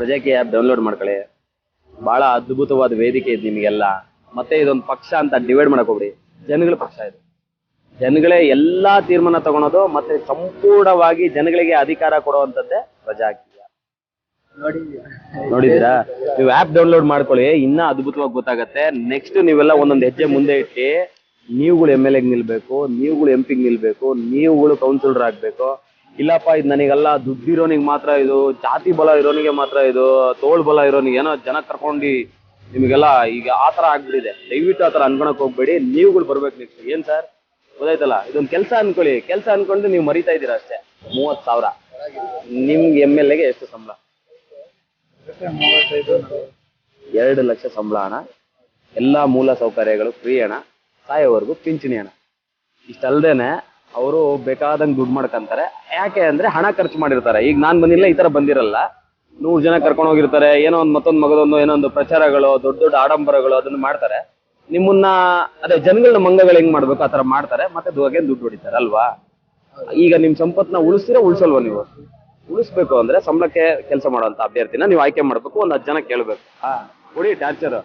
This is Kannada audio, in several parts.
ಪ್ರಜಾಕೀಯ ಆ್ಯಪ್ ಡೌನ್ಲೋಡ್ ಮಾಡ್ಕೊಳ್ಳಿ. ಬಹಳ ಅದ್ಭುತವಾದ ವೇದಿಕೆ ಇದೆ ನಿಮಗೆಲ್ಲ. ಮತ್ತೆ ಇದೊಂದು ಪಕ್ಷ ಅಂತ ಡಿವೈಡ್ ಮಾಡಕ್ ಹೋಗ್ಬಿಡಿ. ಜನಗಳ ಪಕ್ಷ ಇದು. ಜನಗಳೇ ಎಲ್ಲಾ ತೀರ್ಮಾನ ತಗೊಳೋದು ಮತ್ತೆ ಸಂಪೂರ್ಣವಾಗಿ ಜನಗಳಿಗೆ ಅಧಿಕಾರ ಕೊಡುವಂತದ್ದೇ ಪ್ರಜಾಕೀಯ. ನೋಡಿದಿರಾ ನೀವು ಆಪ್ ಡೌನ್ಲೋಡ್ ಮಾಡ್ಕೊಳ್ಳಿ, ಇನ್ನ ಅದ್ಭುತವಾಗಿ ಗೊತ್ತಾಗತ್ತೆ. ನೆಕ್ಸ್ಟ್ ನೀವೆಲ್ಲ ಒಂದೊಂದು ಹೆಜ್ಜೆ ಮುಂದೆ ಇಟ್ಟು, ನೀವುಗಳು ಎಂ ಎಲ್ ಎಗ್ ನಿಲ್ಬೇಕು, ನೀವುಗಳು ಎಂ ಪಿಗ್ ನಿಲ್ಬೇಕು, ನೀವುಗಳು ಕೌನ್ಸಿಲರ್ ಆಗ್ಬೇಕು. ಇಲ್ಲಪ್ಪ, ಇದು ನನಗೆಲ್ಲ ದುಡ್ಡಿರೋನಿಗೆ ಮಾತ್ರ ಇದು, ಜಾತಿ ಬಲ ಇರೋನಿಗೆ ಮಾತ್ರ ಇದು, ತೋಳ್ ಬಲ ಇರೋನಿಗೆ ಏನೋ ಜನ ಕರ್ಕೊಂಡು ನಿಮಗೆಲ್ಲ ಈಗ ಆತರ ಆಗ್ಬಿಟ್ಟಿದೆ. ದಯವಿಟ್ಟು ಆತರ ಅನ್ಕೊಳಕ್ ಹೋಗ್ಬೇಡಿ, ನೀವುಗಳು ಬರ್ಬೇಕು ನೆಕ್ಸ್ಟ್ ಏನ್ ಸರ್? ಗೊತ್ತಾಯ್ತಲ್ಲ? ಇದೊಂದು ಕೆಲಸ ಅನ್ಕೊಳ್ಳಿ. ಕೆಲಸ ಅನ್ಕೊಂಡು ನೀವು ಮರಿತಾ ಇದ್ದೀರಾ ಅಷ್ಟೇ. ಮೂವತ್ ಸಾವಿರ. ನಿಮ್ಗೆ ಎಂ ಎಲ್ ಎಗೆ ಎಷ್ಟು ಸಂಬಳ. ಎರಡು ಲಕ್ಷ ಸಂಬಳ ಹಣ ಎಲ್ಲಾ ಮೂಲ ಸೌಕರ್ಯಗಳು ಫ್ರೀ ಹಣ ಸಾಯೋವರೆಗೂ ಪಿಂಚಣಿ ಹಣ ಇಷ್ಟಲ್ದೇನೆ ಅವರು ಬೇಕಾದಂಗೆ ದುಡ್ಡು ಮಾಡ್ಕೊಂತಾರೆ. ಯಾಕೆ ಅಂದ್ರೆ ಹಣ ಖರ್ಚು ಮಾಡಿರ್ತಾರೆ. ಈಗ ನಾನ್ ಬಂದಿಲ್ಲ, ಈ ತರ ಬಂದಿರಲ್ಲ. ನೂರ್ ಜನ ಕರ್ಕೊಂಡು ಹೋಗಿರ್ತಾರೆ, ಏನೋ ಒಂದ್ ಮತ್ತೊಂದ್ ಮಗದೊಂದು, ಏನೋ ಒಂದು ಪ್ರಚಾರಗಳು, ದೊಡ್ಡ ದೊಡ್ಡ ಆಡಂಬರಗಳು ಅದನ್ನ ಮಾಡ್ತಾರೆ. ನಿಮ್ಮನ್ನ, ಅದೇ ಜನಗಳನ್ನ ಮಂಗಗಳು ಹೆಂಗ್ ಮಾಡ್ಬೇಕು ಆತರ ಮಾಡ್ತಾರೆ, ಮತ್ತೆ ದುಡ್ಡು ದುಡ್ಡು ಹೊಡಿತಾರೆ, ಅಲ್ವಾ? ಈಗ ನಿಮ್ ಸಂಪತ್ನ ಉಳಿಸ್ತೀರಾ ಉಳಿಸಲ್ವಾ ನೀವು? ಉಳಿಸ್ಬೇಕು ಅಂದ್ರೆ ಸಂಬಳಕ್ಕೆ ಕೆಲಸ ಮಾಡುವಂತ ಅಭ್ಯರ್ಥಿನ ನೀವು ಆಯ್ಕೆ ಮಾಡ್ಬೇಕು, ಒಂದ್ ಹತ್ತು ಜನ ಕೇಳ್ಬೇಕು. ಕೊಡಿ ಟಾರ್ಚರ್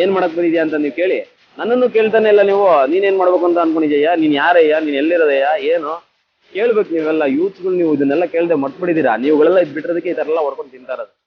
ಏನ್ ಮಾಡಕ್ ಬಂದಿದ್ಯಾ ಅಂತ ನೀವು ಕೇಳಿ. ನನ್ನನ್ನು ಕೇಳ್ತಾನೆ ಇಲ್ಲ ನೀವು. ನೀನೇನ್ ಮಾಡ್ಬೇಕು ಅಂತ ಅನ್ಕೊಂಡಿದ್ಯಾ ನೀನ್ ಯಾರಯ್ಯ? ನೀನ್ ಎಲ್ಲಿರೋದಯ್ಯ? ಏನು? ಕೇಳ್ಬೇಕು ನೀವೆಲ್ಲ. ಯೂತ್ಗಳು ನೀವು ಇದನ್ನೆಲ್ಲ ಕೇಳ್ದೆ ಮರ್ತ್ಬಿಟ್ಟಿದ್ದೀರಾ? ನೀವುಗಳೆಲ್ಲ ಇದ್ ಬಿಟ್ಟಿರೋದಕ್ಕೆ ಈ ತರ ಎಲ್ಲ ಹೊಡ್ಕೊಂಡು ತಿಂತಾ ಇರೋದು.